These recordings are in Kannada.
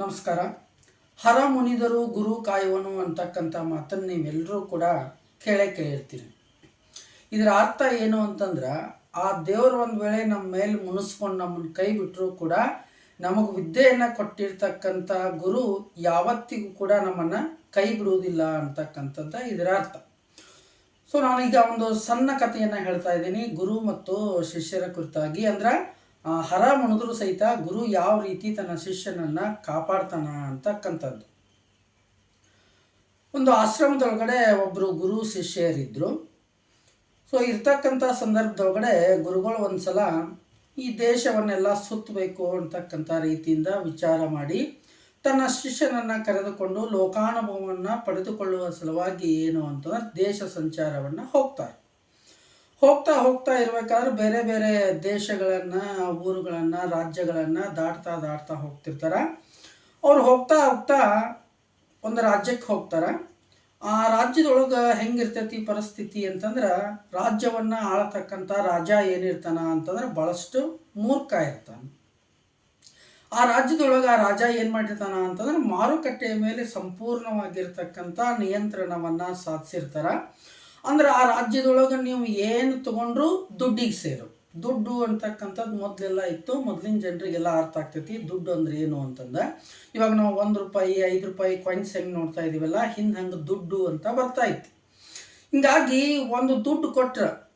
ನಮಸ್ಕಾರ. ಹರ ಮುನಿದರು ಗುರು ಕಾಯುವನು ಅಂತಕ್ಕಂಥ ಮಾತನ್ನು ನೀವೆಲ್ಲರೂ ಕೂಡ ಕೇಳೇ ಕೇಳಿರ್ತೀರಿ. ಇದರ ಅರ್ಥ ಏನು ಅಂತಂದ್ರೆ, ಆ ದೇವರು ಒಂದು ವೇಳೆ ನಮ್ಮ ಮೇಲೆ ಮುನಿಸ್ಕೊಂಡು ನಮ್ಮನ್ನು ಕೈ ಬಿಟ್ಟರೂ ಕೂಡ ನಮಗೆ ವಿದ್ಯೆಯನ್ನು ಕೊಟ್ಟಿರ್ತಕ್ಕಂಥ ಗುರು ಯಾವತ್ತಿಗೂ ಕೂಡ ನಮ್ಮನ್ನು ಕೈ ಬಿಡುವುದಿಲ್ಲ ಅಂತಕ್ಕಂಥದ್ದು ಇದರ ಅರ್ಥ. ಸೊ ನಾನೀಗ ಒಂದು ಸಣ್ಣ ಕಥೆಯನ್ನು ಹೇಳ್ತಾ ಇದ್ದೀನಿ. ಗುರು ಮತ್ತು ಶಿಷ್ಯರ ಕುರಿತಾಗಿ. ಅಂದ್ರೆ ಆ, ಹರ ಮುಣಿದ್ರು ಸಹಿತ ಗುರು ಯಾವ ರೀತಿ ತನ್ನ ಶಿಷ್ಯನನ್ನ ಕಾಪಾಡ್ತಾನ ಅಂತಕ್ಕಂಥದ್ದು. ಒಂದು ಆಶ್ರಮದೊಳಗಡೆ ಒಬ್ಬರು ಗುರು ಶಿಷ್ಯರಿದ್ದರು ಸೊ ಇರ್ತಕ್ಕಂಥ ಸಂದರ್ಭದೊಳಗಡೆ ಗುರುಗಳು ಒಂದ್ಸಲ ಈ ದೇಶವನ್ನೆಲ್ಲ ಸುತ್ತಬೇಕು ಅಂತಕ್ಕಂಥ ರೀತಿಯಿಂದ ವಿಚಾರ ಮಾಡಿ ತನ್ನ ಶಿಷ್ಯನನ್ನು ಕರೆದುಕೊಂಡು ಲೋಕಾನುಭವವನ್ನು ಪಡೆದುಕೊಳ್ಳುವ ಸಲುವಾಗಿ ಏನು ಅಂತಂದ್ರೆ ದೇಶ ಸಂಚಾರವನ್ನು ಹೋಗ್ತಾರೆ. ಹೋಗ್ತಾ ಹೋಗ್ತಾ ಇರ್ಬೇಕಾದ್ರೆ ಬೇರೆ ಬೇರೆ ದೇಶಗಳನ್ನು, ಊರುಗಳನ್ನು, ರಾಜ್ಯಗಳನ್ನು ದಾಟ್ತಾ ದಾಟ್ತಾ ಹೋಗ್ತಿರ್ತಾರೆ. ಅವ್ರು ಹೋಗ್ತಾ ಹೋಗ್ತಾ ಒಂದು ರಾಜ್ಯಕ್ಕೆ ಹೋಗ್ತಾರೆ. ಆ ರಾಜ್ಯದೊಳಗೆ ಹೆಂಗಿರ್ತೈತಿ ಪರಿಸ್ಥಿತಿ ಅಂತಂದ್ರೆ ರಾಜ್ಯವನ್ನು ಆಳತಕ್ಕಂಥ ರಾಜ ಏನಿರ್ತಾನ ಅಂತಂದ್ರೆ ಭಾಳಷ್ಟು ಮೂರ್ಖ ಇರ್ತಾನೆ. ಆ ರಾಜ್ಯದೊಳಗೆ ಆ ರಾಜ ಏನು ಮಾಡಿರ್ತಾನ ಅಂತಂದ್ರೆ ಮಾರುಕಟ್ಟೆಯ ಮೇಲೆ ಸಂಪೂರ್ಣವಾಗಿರ್ತಕ್ಕಂಥ ನಿಯಂತ್ರಣವನ್ನು ಸಾಧಿಸಿರ್ತಾರ. ಅಂದ್ರೆ ಆ ರಾಜ್ಯದೊಳಗೆ ನೀವು ಏನು ತಗೊಂಡ್ರು ದುಡ್ಡಿಗೆ ಸೇರು. ದುಡ್ಡು ಅಂತಕ್ಕಂಥದ್ದು ಮೊದಲೆಲ್ಲ ಇತ್ತು. ಮೊದಲಿನ ಜನರಿಗೆಲ್ಲ ಅರ್ಥ ಆಗ್ತೈತಿ. ದುಡ್ಡು ಅಂದ್ರೆ ಏನು ಅಂತಂದ. ಇವಾಗ ನಾವು ಒಂದು ರೂಪಾಯಿ, ಐದು ರೂಪಾಯಿ ಕಾಯಿನ್ಸ್ ಹೆಂಗೆ ನೋಡ್ತಾ ಇದೀವಲ್ಲ, ಹಿಂದೆ ಹಂಗೆ ದುಡ್ಡು ಅಂತ ಬರ್ತಾ ಇತ್ತು. ಹಿಂಗಾಗಿ ಒಂದು ದುಡ್ಡು ಕೊಟ್ಟರೆ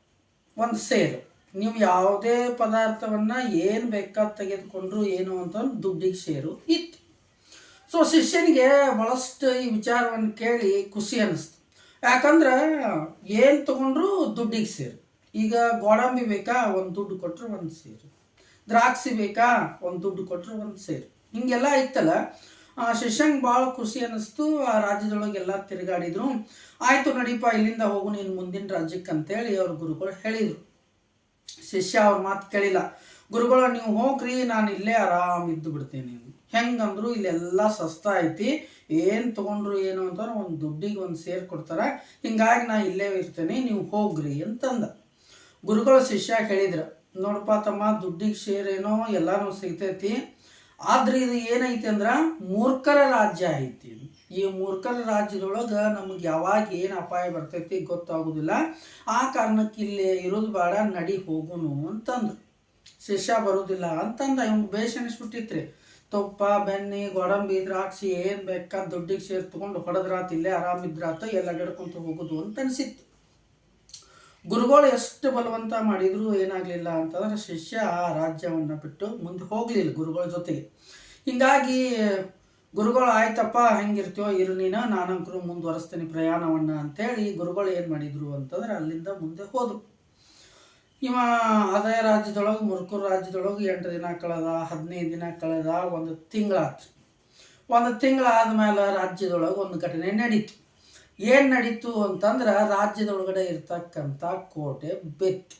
ಒಂದು ಸೇರು. ನೀವು ಯಾವುದೇ ಪದಾರ್ಥವನ್ನು ಏನು ಬೇಕಾದ ತೆಗೆದುಕೊಂಡ್ರು ಏನು ಅಂತ ದುಡ್ಡಿಗೆ ಸೇರು ಇತ್ತು. ಸೊ ಶಿಷ್ಯನಿಗೆ ಭಾಳಷ್ಟು ಈ ವಿಚಾರವನ್ನು ಕೇಳಿ ಖುಷಿ ಅನ್ನಿಸ್ತು ಯಾಕಂದ್ರೆ ಏನು ತಗೊಂಡ್ರು ದುಡ್ಡಿಗೆ ಸೇರು. ಈಗ ಗೋಡಂಬಿ ಬೇಕಾ, ಒಂದು ದುಡ್ಡು ಕೊಟ್ಟರು ಒಂದು ಸೇರು. ದ್ರಾಕ್ಷಿ ಬೇಕಾ, ಒಂದು ದುಡ್ಡು ಕೊಟ್ಟರು ಒಂದು ಸೇರು. ಹಿಂಗೆಲ್ಲ ಇತ್ತಲ್ಲ ಶಿಷ್ಯಂಗೆ ಭಾಳ ಖುಷಿ ಅನ್ನಿಸ್ತು, ಆ ರಾಜ್ಯದೊಳಗೆಲ್ಲ ತಿರುಗಾಡಿದ್ರು. ಆಯಿತು ನಡೀಪ, ಇಲ್ಲಿಂದ ಹೋಗು, ನೀನು ಮುಂದಿನ ರಾಜ್ಯಕ್ಕೆ ಅಂತೇಳಿ ಅವ್ರ ಗುರುಗಳು ಹೇಳಿದರು. ಶಿಷ್ಯ ಅವ್ರ ಮಾತು ಕೇಳಿಲ್ಲ. ಗುರುಗಳು, ನೀವು ಹೋಗ್ರಿ, ನಾನು ಇಲ್ಲೇ ಆರಾಮ ಇದ್ದು ಬಿಡ್ತೀನಿ ಹೆಂಗಂದ್ರು ಇಲ್ಲೆಲ್ಲ ಸಸ್ತ ಐತಿ. ಏನು ತೊಗೊಂಡ್ರು ಏನು ಅಂತಂದ್ರೆ ಒಂದು ದುಡ್ಡಿಗೆ ಒಂದು ಸೇರ್ ಕೊಡ್ತಾರೆ. ಹಿಂಗಾಗಿ ನಾ ಇಲ್ಲೇ ಇರ್ತೇನೆ, ನೀವು ಹೋಗ್ರಿ ಅಂತಂದ. ಗುರುಗಳು ಶಿಷ್ಯ ಹೇಳಿದ್ರು, ನೋಡಪ್ಪ ತಮ್ಮ, ದುಡ್ಡಿಗೆ ಶೇರ್ ಏನೋ ಎಲ್ಲಾನು ಸಿಗ್ತೈತಿ. ಆದ್ರೆ ಇದು ಏನೈತಿ ಅಂದ್ರೆ, ಮೂರ್ಖರ ರಾಜ್ಯ ಐತಿ. ಈ ಮೂರ್ಖರ ರಾಜ್ಯದೊಳಗೆ ನಮಗೆ ಯಾವಾಗ ಏನು ಅಪಾಯ ಬರ್ತೈತಿ ಗೊತ್ತಾಗೋದಿಲ್ಲ. ಆ ಕಾರಣಕ್ಕೆ ಇಲ್ಲಿ ಇರೋದು ಬೇಡ, ನಡಿ ಹೋಗುನು ಅಂತಂದು. ಶಿಷ್ಯ ಬರೋದಿಲ್ಲ ಅಂತಂದ, ಇವ್ನು ಬೇಷ್ ಅನಿಸ್ಬಿಟ್ಟಿತ್ರಿ. ತುಪ್ಪ, ಬೆಣ್ಣೆ, ಗೋಡಂಬಿ, ದ್ರಾಕ್ಷಿ ಏನು ಬೇಕಾ ದುಡ್ಡಿಗೆ ಸೇರಿ ತೊಗೊಂಡು ಹೊಡೆದ್ರಾತ ಇಲ್ಲೇ ಆರಾಮಿದ್ರಾತ ಎಲ್ಲ ಗಿಡ್ಕೊಂತ ಹೋಗುದು ಅಂತ ಅನಿಸಿತ್ತು. ಗುರುಗಳು ಎಷ್ಟು ಬಲವಂತ ಮಾಡಿದ್ರು ಏನಾಗಲಿಲ್ಲ ಅಂತಂದ್ರೆ ಶಿಷ್ಯ ಆ ರಾಜ್ಯವನ್ನು ಬಿಟ್ಟು ಮುಂದೆ ಹೋಗಲಿಲ್ಲ ಗುರುಗಳ ಜೊತೆಗೆ. ಹಿಂಗಾಗಿ ಗುರುಗಳು ಆಯ್ತಪ್ಪ, ಹೆಂಗಿರ್ತೀಯೋ ಇರು ನೀನು ನಾನಂಕರು ಮುಂದುವರಿಸ್ತೀನಿ ಪ್ರಯಾಣವನ್ನು ಅಂತೇಳಿ ಗುರುಗಳು ಏನು ಮಾಡಿದ್ರು ಅಂತಂದ್ರೆ ಅಲ್ಲಿಂದ ಮುಂದೆ ಹೋದರು. ಇವ ಅದೇ ರಾಜ್ಯದೊಳಗೆ, ಮುರ್ಕೂರು ರಾಜ್ಯದೊಳಗೆ ಎಂಟು ದಿನ ಕಳೆದ, ಹದಿನೈದು ದಿನ ಕಳೆದ ಒಂದು ತಿಂಗಳಾತು ಒಂದು ತಿಂಗಳಾದ್ಮೇಲೆ ರಾಜ್ಯದೊಳಗೆ ಒಂದು ಘಟನೆ ನಡೀತು. ಏನು ನಡೀತು ಅಂತಂದ್ರೆ ರಾಜ್ಯದೊಳಗಡೆ ಇರ್ತಕ್ಕಂಥ ಕೋಟೆ ಬೆತ್ತು.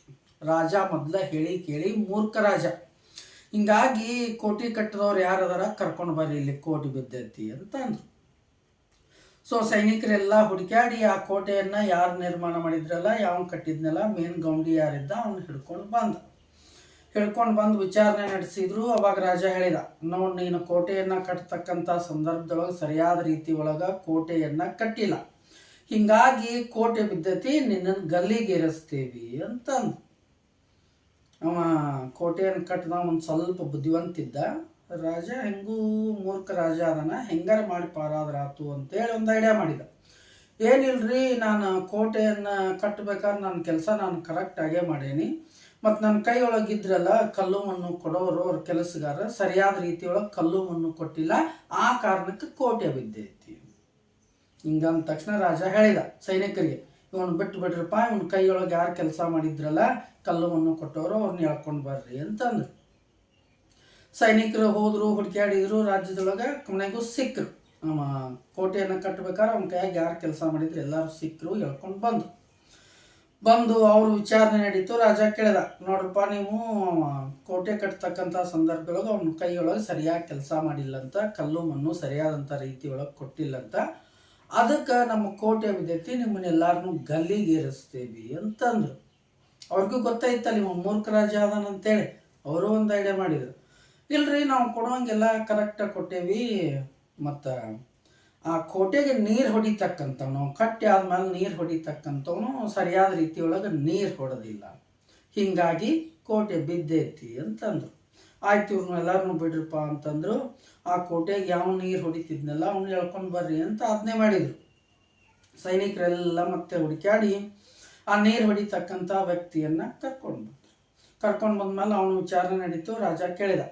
ರಾಜ ಮೊದಲ ಹೇಳಿ ಕೇಳಿ ಮೂರ್ಖ ರಾಜ. ಹಿಂಗಾಗಿ ಕೋಟೆ ಕಟ್ಟಿದವ್ರು ಯಾರದಾರ ಕರ್ಕೊಂಡು ಬರ್ರಿ ಇಲ್ಲಿ ಕೋಟಿ ಬಿದ್ದೈತಿ ಅಂತ ಅಂದ್ರು ಸೊ ಸೈನಿಕರೆಲ್ಲ ಹುಡುಕ್ಯಾಡಿ ಆ ಕೋಟೆಯನ್ನು ಯಾರು ನಿರ್ಮಾಣ ಮಾಡಿದ್ರಲ್ಲ, ಯಾವ ಕಟ್ಟಿದ್ನಲ್ಲ ಮೇನ್ ಗೌಂಡಿ ಯಾರಿದ್ದ, ಅವನು ಹಿಡ್ಕೊಂಡು ಬಂದ. ಹಿಡ್ಕೊಂಡು ಬಂದು ವಿಚಾರಣೆ ನಡೆಸಿದ್ರು, ಅವಾಗ ರಾಜ ಹೇಳಿದ, ನೋಡಿ ನೀನು ಕೋಟೆಯನ್ನು ಕಟ್ಟತಕ್ಕಂಥ ಸಂದರ್ಭದೊಳಗೆ ಸರಿಯಾದ ರೀತಿ ಒಳಗೆ ಕೋಟೆಯನ್ನು ಕಟ್ಟಿಲ್ಲ. ಹಿಂಗಾಗಿ ಕೋಟೆ ಬಿದ್ದತಿ ನಿನ್ನನ್ನು ಗಲ್ಲಿಗೇರಿಸ್ತೀವಿ ಅಂತಂದು. ಅವ ಕೋಟೆಯನ್ನು ಕಟ್ಟಿದ ಒಂದು ಸ್ವಲ್ಪ ಬುದ್ಧಿವಂತಿದ್ದ. ರಾಜ, ಹೆಂಗೂ ಮೂರ್ಖ ರಾಜ ಅದನ್ನ ಹೆಂಗಾರ ಮಾಡಿ ಪಾರಾದ್ರಾತು ಅಂತೇಳಿ ಒಂದು ಐಡಿಯಾ ಮಾಡಿದ. ಏನಿಲ್ರಿ, ನಾನು ಕೋಟೆಯನ್ನು ಕಟ್ಟಬೇಕಾದ್ರೆ ನನ್ನ ಕೆಲಸ ನಾನು ಕರೆಕ್ಟಾಗೇ ಮಾಡೇನಿ. ಮತ್ತು ನನ್ನ ಕೈಯೊಳಗಿದ್ರಲ್ಲ ಕಲ್ಲು ಮಣ್ಣು ಕೊಡೋರು ಅವ್ರ ಕೆಲಸಗಾರ, ಸರಿಯಾದ ರೀತಿಯೊಳಗೆ ಕಲ್ಲು ಮಣ್ಣು ಕೊಟ್ಟಿಲ್ಲ, ಆ ಕಾರಣಕ್ಕೆ ಕೋಟೆ ಬಿದ್ದೈತಿ. ಹಿಂಗಂದ ತಕ್ಷಣ ರಾಜ ಹೇಳಿದ ಸೈನಿಕರಿಗೆ, ಇವನು ಬಿಟ್ಟು ಬಿಡ್ರಪ್ಪ, ಇವನ ಕೈಯೊಳಗೆ ಯಾರು ಕೆಲಸ ಮಾಡಿದ್ರಲ್ಲ, ಕಲ್ಲು ಮಣ್ಣು ಕೊಟ್ಟವರು ಅವ್ರನ್ನ ಹೇಳ್ಕೊಂಡು ಬರ್ರಿ ಅಂತಂದ್ರು. ಸೈನಿಕರು ಹೋದರು, ಹುಡುಕ್ಯಾಡಿದ್ರು, ರಾಜ್ಯದೊಳಗೆ ಕೊನೆಗೂ ಸಿಕ್ಕರು ನಮ್ಮ ಕೋಟೆಯನ್ನು ಕಟ್ಟಬೇಕಾದ್ರೆ ಅವನ ಕೈಯಾಗಿ ಯಾರು ಕೆಲಸ ಮಾಡಿದ್ರು ಎಲ್ಲರೂ ಸಿಕ್ಕರು ಹೇಳ್ಕೊಂಡು ಬಂದು ಬಂದು ಅವ್ರ ವಿಚಾರಣೆ ನಡೀತು, ರಾಜ ಕೇಳಿದ, ನೋಡ್ರಪ್ಪ ನೀವು ಕೋಟೆ ಕಟ್ತಕ್ಕಂಥ ಸಂದರ್ಭದೊಳಗೆ ಅವನ ಕೈಯೊಳಗೆ ಸರಿಯಾಗಿ ಕೆಲಸ ಮಾಡಿಲ್ಲ ಅಂತ ಕಲ್ಲು ಮಣ್ಣು ಸರಿಯಾದಂಥ ರೀತಿ ಒಳಗೆ ಕೊಟ್ಟಿಲ್ಲಂತ, ಅದಕ್ಕೆ ನಮ್ಮ ಕೋಟೆ ಬಿದ್ದೈತಿ ನಿಮ್ಮನ್ನೆಲ್ಲರನ್ನೂ ಗಲ್ಲಿಗೇರಿಸ್ತೀವಿ ಅಂತಂದರು. ಅವ್ರಿಗೂ ಗೊತ್ತಾಯ್ತಲ್ಲ ನಿಮ್ಮ ಮೂರ್ಖ ರಾಜ ಅದಾನಂತೇಳಿ ಅವರು ಒಂದು ಐಡಿಯಾ ಮಾಡಿದ್ರು. ಇಲ್ರಿ, ನಾವು ಕೊಡೋಂಗೆಲ್ಲ ಕರೆಕ್ಟಾಗಿ ಕೊಟ್ಟೇವಿ. ಮತ್ತು ಆ ಕೋಟೆಗೆ ನೀರು ಹೊಡಿತಕ್ಕಂಥವ್ನು ಕಟ್ಟಿ ಆದ್ಮೇಲೆ ನೀರು ಹೊಡಿತಕ್ಕಂಥವನು ಸರಿಯಾದ ರೀತಿಯೊಳಗೆ ನೀರು ಹೊಡೆದಿಲ್ಲ. ಹೀಗಾಗಿ ಕೋಟೆ ಬಿದ್ದೈತಿ ಅಂತಂದ್ರು. ಆಯ್ತು ಇವ್ರನ್ನ ಎಲ್ಲರನ್ನೂ ಬಿಡ್ರಪ್ಪ ಅಂತಂದ್ರು. ಆ ಕೋಟೆಗೆ ಯಾವ ನೀರು ಹೊಡಿತಿದ್ನಲ್ಲ ಅವ್ನು ಹೇಳ್ಕೊಂಡು ಬರ್ರಿ ಅಂತ ಆಜ್ಞೆ ಮಾಡಿದರು. ಸೈನಿಕರೆಲ್ಲ ಮತ್ತೆ ಹುಡುಕಾಡಿ ಆ ನೀರು ಹೊಡಿತಕ್ಕಂಥ ವ್ಯಕ್ತಿಯನ್ನು ಕರ್ಕೊಂಡು ಬಂದರು. ಕರ್ಕೊಂಡು ಬಂದ್ಮೇಲೆ ಅವನು ವಿಚಾರಣೆ ನಡೀತು, ರಾಜ ಕೇಳಿದ.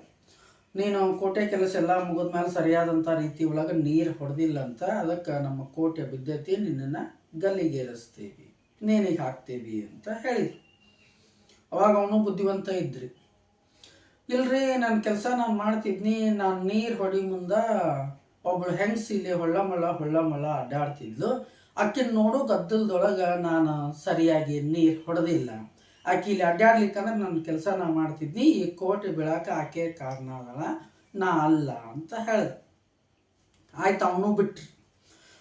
ನೀನು ಕೋಟೆ ಕೆಲಸ ಎಲ್ಲ ಮುಗಿದ್ಮೇಲೆ ಸರಿಯಾದಂಥ ರೀತಿ ಒಳಗೆ ನೀರು ಹೊಡೆದಿಲ್ಲ ಅಂತ ಅದಕ್ಕೆ ನಮ್ಮ ಕೋಟೆ ಬಿದ್ದತಿ, ನಿನ್ನನ್ನು ಗಲ್ಲಿಗೇರಿಸ್ತೀವಿ ನೇಣಿಗೆ ಹಾಕ್ತೀವಿ ಅಂತ ಹೇಳಿದ್ರು. ಅವಾಗ ಅವನು ಬುದ್ಧಿವಂತ ಇದ್ರಿ. ಇಲ್ರಿ ನನ್ನ ಕೆಲಸ ನಾನು ಮಾಡ್ತಿದ್ನಿ, ನಾನು ನೀರು ಹೊಡಿ ಮುಂದೆ ಒಬ್ಳು ಹೆಂಗ್ಸ್ ಇಲ್ಲಿ ಹೊಳ್ಳ ಮಳ್ಳ ಹೊಳ್ಳ ಮಳ್ಳ ಅಡ್ಡಾಡ್ತಿದ್ಲು. ಅಕ್ಕಿನ ನೋಡು ಗದ್ದಲದೊಳಗೆ ನಾನು ಸರಿಯಾಗಿ ನೀರು ಹೊಡೆದಿಲ್ಲ. ಆಕೆ ಇಲ್ಲಿ ಅಡ್ಡಾಡ್ಲಿಕ್ಕಂದ್ರೆ ನನ್ನ ಕೆಲಸ ನಾ ಮಾಡ್ತಿದ್ನಿ, ಈ ಕೋಟೆ ಬೀಳಾಕ ಆಕೆ ಕಾರಣ ಅದಲ್ಲ ನಾ ಅಲ್ಲ ಅಂತ ಹೇಳ್ದೆ. ಆಯ್ತು, ಅವನು ಬಿಟ್ರಿ.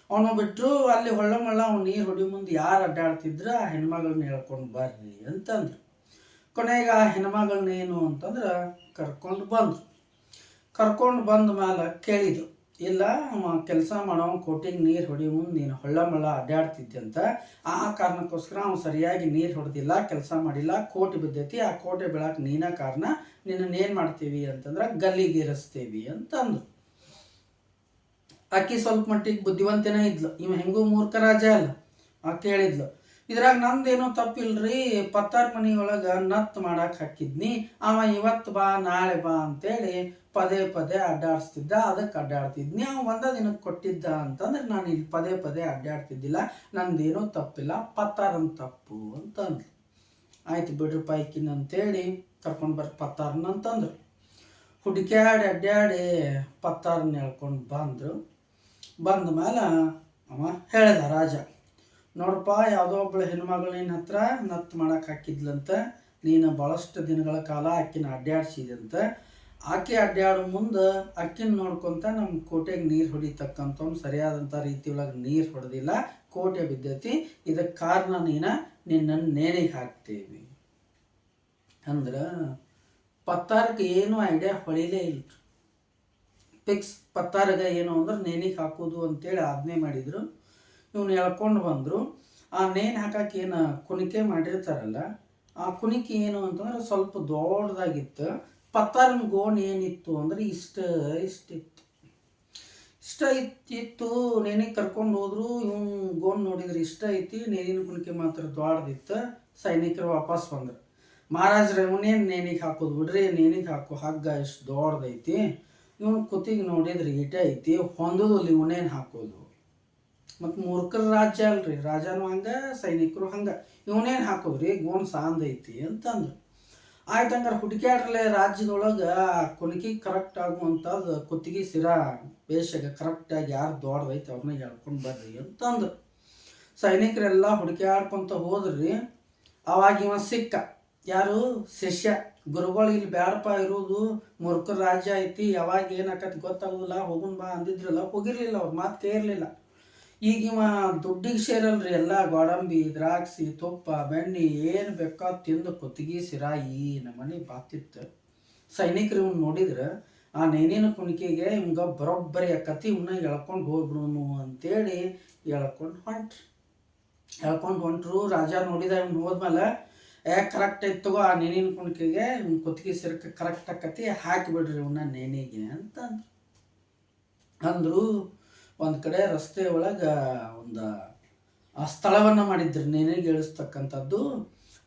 ಅವನು ಬಿಟ್ಟರು ಅಲ್ಲಿ ಹೊಳ್ಳ ಮಳ್ಳ ಅವ್ನು ನೀರು ಹೊಡಿ ಮುಂದೆ ಯಾರು ಅಡ್ಡಾಡ್ತಿದ್ರು ಆ ಹೆಣ್ಮಗಳನ್ನ ಹೇಳ್ಕೊಂಡು ಬರ್ರಿ ಅಂತಂದ್ರು. ಕೊನೆಗೆ ಆ ಹೆಣ್ಮಗಳನ್ನೇನು ಅಂತಂದ್ರೆ ಕರ್ಕೊಂಡು ಬಂದರು. ಕರ್ಕೊಂಡು ಬಂದ ಮೇಲೆ ಕೇಳಿದ್ರು. ಇಲ್ಲ ಕೆಲಸ ಮಾಡೋ ಕೋಟಿಗೆ ನೀರು ಹೊಡಿ ಮುಂದೆ ನೀನು ಹೊಳ್ಳ ಮಳ್ಳ ಅಡ್ಡಾಡ್ತಿದ್ದೆ ಅಂತ, ಆ ಕಾರಣಕ್ಕೋಸ್ಕರ ಅವ್ನು ಸರಿಯಾಗಿ ನೀರು ಹೊಡೆದಿಲ್ಲ, ಕೆಲಸ ಮಾಡಿಲ್ಲ, ಕೋಟೆ ಬಿದ್ದೈತಿ, ಆ ಕೋಟೆ ಬೀಳಕ್ಕೆ ನೀನ ಕಾರಣ ನಿನ್ನನ್ನು ಏನು ಮಾಡ್ತೀವಿ ಅಂತಂದ್ರೆ ಗಲ್ಲಿಗೇರಿಸ್ತೀವಿ ಅಂತ ಅಂದ್ರು ಆಕಿ ಸ್ವಲ್ಪ ಮಟ್ಟಿಗೆ ಬುದ್ಧಿವಂತನೇ ಇದ್ಲು, ಇವ ಹೆಂಗೂ ಮೂರ್ಖ ರಾಜ ಅಲ್ಲ ಆಕೆ ಹೇಳಿದ್ಲು ಇದ್ರಾಗ ನಂದೇನೋ ತಪ್ಪಿಲ್ರಿ, ಪತ್ತಾರ್ ಮನೆಯೊಳಗೆ ನತ್ ಮಾಡಕ್ಕೆ ಹಾಕಿದ್ನಿ, ಅವ ಇವತ್ತು ಬಾ, ನಾಳೆ ಬಾ ಅಂತೇಳಿ ಪದೇ ಪದೇ ಅಡ್ಡಾಡಿಸ್ತಿದ್ದ, ಅದಕ್ಕೆ ಅಡ್ಡಾಡ್ತಿದ್ದೆ. ನೀವು ಒಂದ ದಿನಕ್ಕೆ ಕೊಟ್ಟಿದ್ದ ಅಂತಂದ್ರೆ ನಾನು ಇಲ್ಲಿ ಪದೇ ಪದೇ ಅಡ್ಡಾಡ್ತಿದ್ದಿಲ್ಲ. ನಂದೇನೋ ತಪ್ಪಿಲ್ಲ. ಪತ್ತಾರನ್ ತಪ್ಪು ಅಂತಂದ್ರು ಆಯ್ತು ಬಿಡ್ರಿ ಪೈಕಿನ್ ಅಂತೇಳಿ ಕರ್ಕೊಂಡು ಬರ್ ಪತ್ತಾರನ್ ಅಂತಂದ್ರು. ಹುಡುಕ್ಯಾಡಿ ಅಡ್ಡಾಡಿ ಪತ್ತಾರನ್ನ ಹೇಳ್ಕೊಂಡು ಬಂದರು. ಬಂದ ಮೇಲೆ ಅವ ಹೇಳ್ದ ರಾಜ ನೋಡಪ್ಪ ಯಾವುದೋ ಒಬ್ಬಳು ಹೆಣ್ಮಗಳು ನಿನ್ನ ಹತ್ರ ನತ್ತು ಮಾಡಕ್ಕೆ ಹಾಕಿದ್ಲಂತ, ನೀನು ಭಾಳಷ್ಟು ದಿನಗಳ ಕಾಲ ಆಕಿನ ಅಡ್ಡಾಡ್ಸಿದಂತ ಆಕೆ ಅಡ್ಡಾಡೋ ಮುಂದೆ ಅಕ್ಕಿನ ನೋಡ್ಕೊಂತ ನಮ್ಮ ಕೋಟೆಗೆ ನೀರು ಹೊಡಿತಕ್ಕಂಥವ್ನು ಸರಿಯಾದಂಥ ರೀತಿ ಒಳಗೆ ನೀರು ಹೊಡೆದಿಲ್ಲ, ಕೋಟೆ ಬಿದ್ದೈತಿ. ಇದಕ್ಕೆ ಕಾರಣ ನೀನು ನಿನ್ನನ್ನು ನೇಣಿಗೆ ಹಾಕ್ತೀವಿ. ಅಂದ್ರೆ ಪತ್ತಾರಕ್ಕೆ ಏನೂ ಐಡಿಯಾ ಹೊಳಿಲೇ ಇಲ್ಲ ಫಿಕ್ಸ್ ಪತ್ತಾರಗ ಏನು ಅಂದ್ರೆ ನೇಣಿಗೆ ಹಾಕೋದು ಅಂತೇಳಿ ಆಜ್ಞೆ ಮಾಡಿದರು. ಇವನು ಎಳ್ಕೊಂಡು ಬಂದರು. ಆ ನೇಣು ಹಾಕಕ್ಕೆ ಏನು ಕುಣಿಕೆ ಮಾಡಿರ್ತಾರಲ್ಲ, ಆ ಕುಣಿಕೆ ಏನು ಅಂತಂದ್ರೆ ಸ್ವಲ್ಪ ದೊಡ್ಡದಾಗಿತ್ತು. ಪತ್ತಾರನ ಗೋಣ್ ಏನಿತ್ತು ಅಂದ್ರೆ ಇಷ್ಟ ಇಷ್ಟಿತ್ತು ಇಷ್ಟ ಇತ್ತಿತ್ತು ನೆನೆ ಕರ್ಕೊಂಡು ಹೋದ್ರು, ಇವ್ನು ಗೋಣ್ ನೋಡಿದ್ರೆ ಇಷ್ಟ ಐತಿ ನೆನಿನ ಕುಣಿಕೆ ಮಾತ್ರ ದೊಡ್ಡದಿತ್ತು ಸೈನಿಕರು ವಾಪಸ್ ಬಂದ್ರು. ಮಹಾರಾಜ್ರ ಇವನೇನು ನೆನಿಗೆ ಹಾಕೋದು ಬಿಡ್ರಿ, ನೆನಿಗೆ ಹಾಕೋ ಹಗ್ಗ ಇಷ್ಟು ದೊಡ್ಡದೈತಿ, ಇವನು ಕುತ್ತಿಗೆ ನೋಡಿದ್ರೆ ಇಟ ಐತಿ, ಹೊಂದದಲ್ಲಿ ಇವನೇನು ಹಾಕೋದು? ಮತ್ತು ಮೂರ್ಖರ ರಾಜ್ಯ ಅಲ್ರಿ, ರಾಜನೂ ಹಂಗೆ, ಸೈನಿಕರು ಹಂಗೆ, ಇವನೇನು ಹಾಕೋದ್ರಿ ಗೋಣ್ ಸಾಂದೈತಿ ಅಂತಂದ್ರು. ಆಯ್ತು ಹಂಗಾರೆ ಹುಡುಕ್ಯಾಡ್ರಲೆ ರಾಜ್ಯದೊಳಗೆ ಕುಣಿಕೆ ಕರೆಕ್ಟ್ ಆಗುವಂಥದ್ದು ಕುತ್ತಿಗೆ ಸಿರಾ ಬೇಷಾಗ ಕರೆಕ್ಟಾಗಿ ಯಾರು ದೊಡ್ಡದೈತೆ ಅವ್ರನ್ನ ಹೇಳ್ಕೊಂಡು ಬರ್ರಿ ಅಂತಂದ್ರು. ಸೈನಿಕರೆಲ್ಲ ಹುಡುಕ್ಯಾಡ್ಕೊಂತ ಹೋದ್ರಿ. ಅವಾಗ ಇವ ಸಿಕ್ಕ. ಯಾರು? ಶಿಷ್ಯ. ಗುರುಗಳು ಇಲ್ಲಿ ಬ್ಯಾಡಪ್ಪ ಇರೋದು ಮೂರ್ಖರ ರಾಜ್ಯ ಐತಿ ಯಾವಾಗ ಏನಾಕತಿ ಗೊತ್ತಾಗೋದಿಲ್ಲ, ಹೋಗುನ್ ಬಾ ಅಂದಿದ್ರಲ್ಲ, ಹೋಗಿರ್ಲಿಲ್ಲ, ಅವ್ರ ಮಾತು ಕೇಳಿರ್ಲಿಲ್ಲ ಈಗ ಇವ ದುಡ್ಡಿಗೆ ಸೇರಲ್ರಿ ಎಲ್ಲ ಗೋಡಂಬಿ, ದ್ರಾಕ್ಷಿ, ತುಪ್ಪ, ಬೆಣ್ಣೆ, ಏನು ಬೇಕಾ ತಿಂದು ಕುತ್ತಿಗೆ ಸಿರಾ ಈ ನಮ್ಮನೆ ಬಾತಿತ್ತು. ಸೈನಿಕರು ಇವ್ನು ನೋಡಿದ್ರೆ, ಆ ನೇನಿನ ಕುಣಿಕೆಗೆ ಇವಂಗ ಬರೋಬ್ಬರಿ ಕತಿ ಇವನ್ನ ಎಳ್ಕೊಂಡು ಹೋಗ್ಬಿಡೋನು ಅಂತೇಳಿ ಎಳ್ಕೊಂಡು ಹೊಂಟ್ರಿ. ಎಳ್ಕೊಂಡು ಹೊಂಟ್ರು, ರಾಜ ನೋಡಿದ ಇವ್ನು ಹೋದ್ಮೇಲೆ, ಏ ಕರೆಕ್ಟ್ ಐತ್ ತಗೋ ಆ ನೇನಿನ ಕುಣಿಕೆಗೆ, ಇವ್ನ ಕುತ್ತಿಗೆ ಸಿರಕ್ಕೆ ಕರೆಕ್ಟ್ ಆಕತಿ, ಹಾಕಿಬಿಡ್ರಿ ಇವನ್ನ ನೇನಿಗೆ ಅಂತ ಅಂದ್ರು ಅಂದ್ರು ಒಂದು ಕಡೆ ರಸ್ತೆ ಒಳಗೆ ಒಂದು, ಆ ಸ್ಥಳವನ್ನು ಮಾಡಿದ್ರು ನೇಣಿಗೆ ಇಳಿಸ್ತಕ್ಕಂಥದ್ದು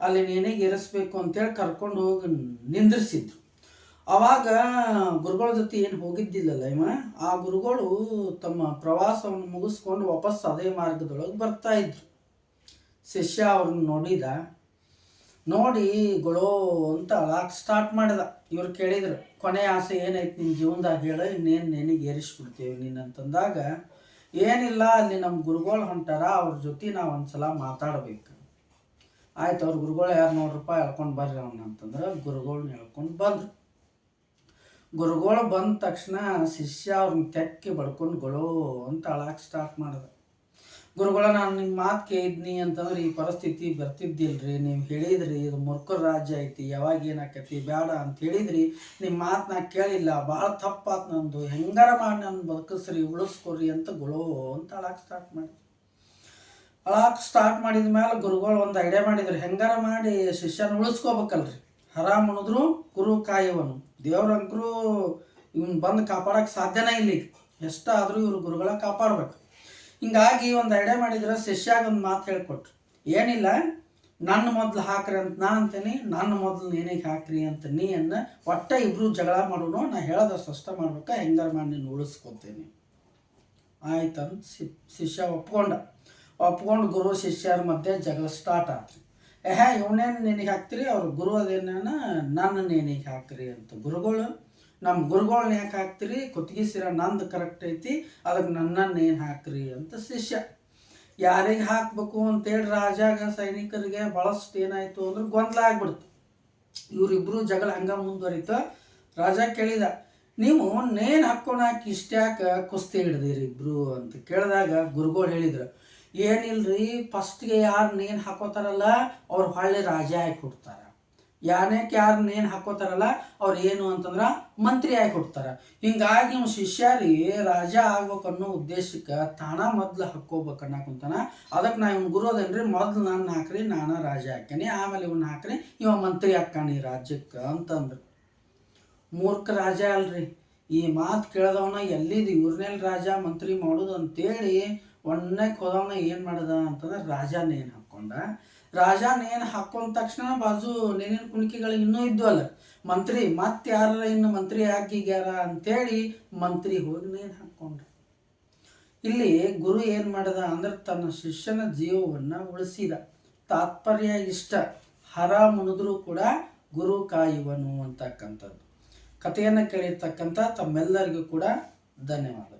ಅಲ್ಲಿ ನೇಣಿಗೆ ಇರಿಸ್ಬೇಕು ಅಂತೇಳಿ ಕರ್ಕೊಂಡು ಹೋಗಿ ನಿಂದ್ರಿಸಿದ್ರು. ಅವಾಗ ಗುರುಗಳ ಜೊತೆ ಏನು ಹೋಗಿದ್ದಿಲ್ಲಲ್ಲ ಇವ? ಆ ಗುರುಗಳು ತಮ್ಮ ಪ್ರವಾಸವನ್ನು ಮುಗಿಸ್ಕೊಂಡು ವಾಪಸ್ ಅದೇ ಮಾರ್ಗದೊಳಗೆ ಬರ್ತಾ ಇದ್ರು. ಶಿಷ್ಯ ಅವ್ರನ್ನ ನೋಡಿದ ನೋಡಿ ಗೊಳೋ ಅಂತ ಅಳಾಕ್ ಸ್ಟಾರ್ಟ್ ಮಾಡಿದ. ಇವ್ರು ಕೇಳಿದ್ರು, ಕೊನೆ ಆಸೆ ಏನೈತಿ ನಿನ್ನ ಜೀವನದಾಗ ಹೇಳ, ಇನ್ನೇನು ನೆನಿಗೆ ಏರಿಸ್ಬಿಡ್ತೀವಿ ನೀನು ಅಂತಂದಾಗ, ಏನಿಲ್ಲ, ಅಲ್ಲಿ ನಮ್ಮ ಗುರುಗಳು ಹೊಂಟಾರ, ಅವ್ರ ಜೊತೆ ನಾವು ಒಂದ್ಸಲ ಮಾತಾಡ್ಬೇಕು. ಆಯ್ತು, ಅವ್ರ ಗುರುಗಳು ಯಾರು ನೋಡ್ರಪ್ಪ ಹೇಳ್ಕೊಂಡು ಬರ್ರಿ ಅವ್ನ ಅಂತಂದ್ರೆ ಗುರುಗಳ್ನ ಹೇಳ್ಕೊಂಡು ಬಂದ್ರು. ಗುರುಗಳು ಬಂದ ತಕ್ಷಣ ಶಿಷ್ಯ ಅವ್ರನ್ನ ತೆಕ್ಕಿ ಬಡ್ಕೊಂಡು ಗೊಳೋ ಅಂತ ಅಳಾಕ್ ಸ್ಟಾರ್ಟ್ ಮಾಡ್ದ. ಗುರುಗಳ, ನಾನು ನಿಮ್ಮ ಮಾತು ಕೇಳಿದ್ನಿ ಅಂತಂದ್ರೆ ಈ ಪರಿಸ್ಥಿತಿ ಬರ್ತಿದ್ದಿಲ್ರಿ. ನೀವು ಹೇಳಿದ್ರಿ, ಇದು ಮುರ್ಕರ್ ರಾಜ್ಯ ಐತಿ, ಯಾವಾಗ ಏನಾಕತಿ ಬೇಡ ಅಂತ ಹೇಳಿದ್ರಿ. ನಿಮ್ಮ ಮಾತು ಕೇಳಿಲ್ಲ, ಭಾಳ ತಪ್ಪಾತ್ ನಂದು. ಹೆಂಗಾರ ಮಾಡಿ ನನ್ನ ಬದುಕಿಸ್ರಿ ಉಳಿಸ್ಕೊರಿ ಅಂತ ಗುಳೋ ಅಂತ ಅಳಾಕ್ ಸ್ಟಾರ್ಟ್ ಮಾಡಿ ಅಳಾಕ್ ಸ್ಟಾರ್ಟ್ ಮಾಡಿದ ಮೇಲೆ ಗುರುಗಳು ಒಂದು ಐಡಿಯಾ ಮಾಡಿದ್ರು, ಹೆಂಗಾರ ಮಾಡಿ ಶಿಷ್ಯನ ಉಳಿಸ್ಕೋಬೇಕಲ್ರಿ. ಹರಾಮ್ ಅನ್ನೋದ್ರು ಗುರು ಕಾಯುವನು ದೇವ್ರಂಕರು ಇವನ್ ಬಂದು ಕಾಪಾಡಕ್ಕೆ ಸಾಧ್ಯನೇ ಇಲ್ಲ ಎಷ್ಟಾದರೂ ಇವ್ರು ಗುರುಗಳ ಕಾಪಾಡ್ಬೇಕು. ಹಿಂಗಾಗಿ ಒಂದು ಐಡಿಯಾ ಮಾಡಿದ್ರೆ ಶಿಷ್ಯಾಗ ಒಂದು ಮಾತು ಹೇಳ್ಕೊಟ್ರು. ಏನಿಲ್ಲ, ನನ್ನ ಮೊದ್ಲು ಹಾಕ್ರಿ ಅಂತ ನಾ ಅಂತೀನಿ, ನನ್ನ ಮೊದ್ಲು ನೀನಿಗೆ ಹಾಕ್ರಿ ಅಂತ ನೀ ಅನ್ನ ಒಟ್ಟ ಇಬ್ರು ಜಗಳ ಮಾಡೋಣ ನಾ ಹೇಳೋದಷ್ಟು ಅಷ್ಟ ಮಾಡ್ಬೇಕಾ, ಹೆಂಗಾರ ಮಾಡಿ ನೀನು ಉಳಿಸ್ಕೊತೀನಿ. ಆಯ್ತಂತ ಶಿಷ್ಯ ಒಪ್ಕೊಂಡ. ಒಪ್ಕೊಂಡು ಗುರು ಶಿಷ್ಯರ ಮಧ್ಯೆ ಜಗಳ ಸ್ಟಾರ್ಟ್ ಆತ್ರಿ. ಏಹೇ ಇವನೇನು ನಿನಗೆ ಹಾಕ್ತಿರಿ? ಅವ್ರ ಗುರು ಅದೇನ ನನ್ನ ನೇನಿಗೆ ಹಾಕ್ರಿ ಅಂತ. ಗುರುಗಳು ನಮ್ಮ ಗುರುಗಳನ್ನ ಯಾಕೆ ಹಾಕ್ತೀರಿ? ಕುತ್ತಿಗೆ ಸಿರ ನಂದು ಕರೆಕ್ಟ್ ಐತಿ. ಅದಕ್ಕೆ ನನ್ನನ್ನು ಏನು ಹಾಕ್ರಿ ಅಂತ ಶಿಷ್ಯ. ಯಾರಿಗೆ ಹಾಕ್ಬೇಕು ಅಂತೇಳಿ ರಾಜಾಗ, ಸೈನಿಕರಿಗೆ ಭಾಳಷ್ಟು ಏನಾಯಿತು ಅಂದ್ರೆ ಗೊಂದಲ ಆಗ್ಬಿಡ್ತು. ಇವರಿಬ್ಬರು ಜಗಳ ಹಂಗ ಮುಂದುವರಿತ. ರಾಜ ಕೇಳಿದ, ನೀವು ನೇನ್ ಹಾಕ್ಕೊಳಕ್ ಇಷ್ಟ್ಯಾಕ ಕುಸ್ತಿ ಹಿಡ್ದಿರಿ ಇಬ್ರು? ಅಂತ ಕೇಳಿದಾಗ ಗುರುಗಳು ಹೇಳಿದ್ರು, ಏನಿಲ್ರಿ ಫಸ್ಟ್ಗೆ ಯಾರು ನೇನ್ ಹಾಕೋತಾರಲ್ಲ, ಅವ್ರು ಹೊಳ್ಳಿ ರಾಜ ಹಾಕಿ ಕೊಡ್ತಾರ ಯಾನಕ್ಕೆ ಯಾರು ಏನು ಹಾಕೋತಾರಲ್ಲ, ಅವ್ರು ಏನು ಅಂತಂದ್ರ ಮಂತ್ರಿ ಆಗಿ ಕೊಡ್ತಾರೆ. ಹಿಂಗಾಗಿ ಇವ್ ಶಿಷ್ಯಾರಿ ರಾಜ ಆಗ್ಬೇಕು ಅನ್ನೋ ಉದ್ದೇಶಕ್ಕೆ ತಾನ ಮೊದ್ಲು ಹಾಕೋಬೇಕು ಅನ್ನಕುಂತಾನ ಅದಕ್ಕೆ ನಾ ಇವ್ನ ಗುರು ಅದೇನ್ರಿ ಮೊದ್ಲು ನನ್ನ ಹಾಕ್ರಿ ನಾನ ರಾಜ ಹಾಕೇನಿ ಆಮೇಲೆ ಇವನ್ನ ಹಾಕ್ರಿ, ಇವ ಮಂತ್ರಿ ಹಾಕಾನಿ ರಾಜ್ಯಕ್ಕೆ ಅಂತಂದ್ರು. ಮೂರ್ಖ ರಾಜ ಅಲ್ರಿ. ಈ ಮಾತು ಕೇಳಿದವನ ಎಲ್ಲಿದು ಇವ್ರನ್ನೆಲ್ಲಿ ರಾಜ ಮಂತ್ರಿ ಮಾಡೋದು ಅಂತೇಳಿ ಒಣ್ಣಕ್ಕೆ ಹೋದವನ ಏನು ಮಾಡ್ದ ಅಂತಂದ್ರೆ ರಾಜನ ಏನು ಹಾಕ್ಕೊಂಡ ರಾಜ ನೇನ್ ಹಾಕೊಂಡ ತಕ್ಷಣ ಬಾಜು ನೇನಿನ ಕುಣಿಕೆಗಳು ಇನ್ನೂ ಇದ್ವಲ್ಲ? ಮಂತ್ರಿ, ಮತ್ತೆ ಯಾರ ಇನ್ನು ಮಂತ್ರಿ ಹಾಕಿಗ್ಯಾರ ಅಂತೇಳಿ ಮಂತ್ರಿ ಹೋಗಿ ನೇನ್ ಹಾಕ್ಕೊಂಡ ಇಲ್ಲಿ ಗುರು ಏನು ಮಾಡಿದ ಅಂದ್ರೆ ತನ್ನ ಶಿಷ್ಯನ ಜೀವವನ್ನ ಉಳಿಸಿದ. ತಾತ್ಪರ್ಯ, ಇಷ್ಟ, ಹರ ಮುನಿದ್ರು ಕೂಡ ಗುರು ಕಾಯುವನು ಅಂತಕ್ಕಂಥದ್ದು. ಕಥೆಯನ್ನು ಕೇಳಿರ್ತಕ್ಕಂಥ ತಮ್ಮೆಲ್ಲರಿಗೂ ಕೂಡ ಧನ್ಯವಾದ.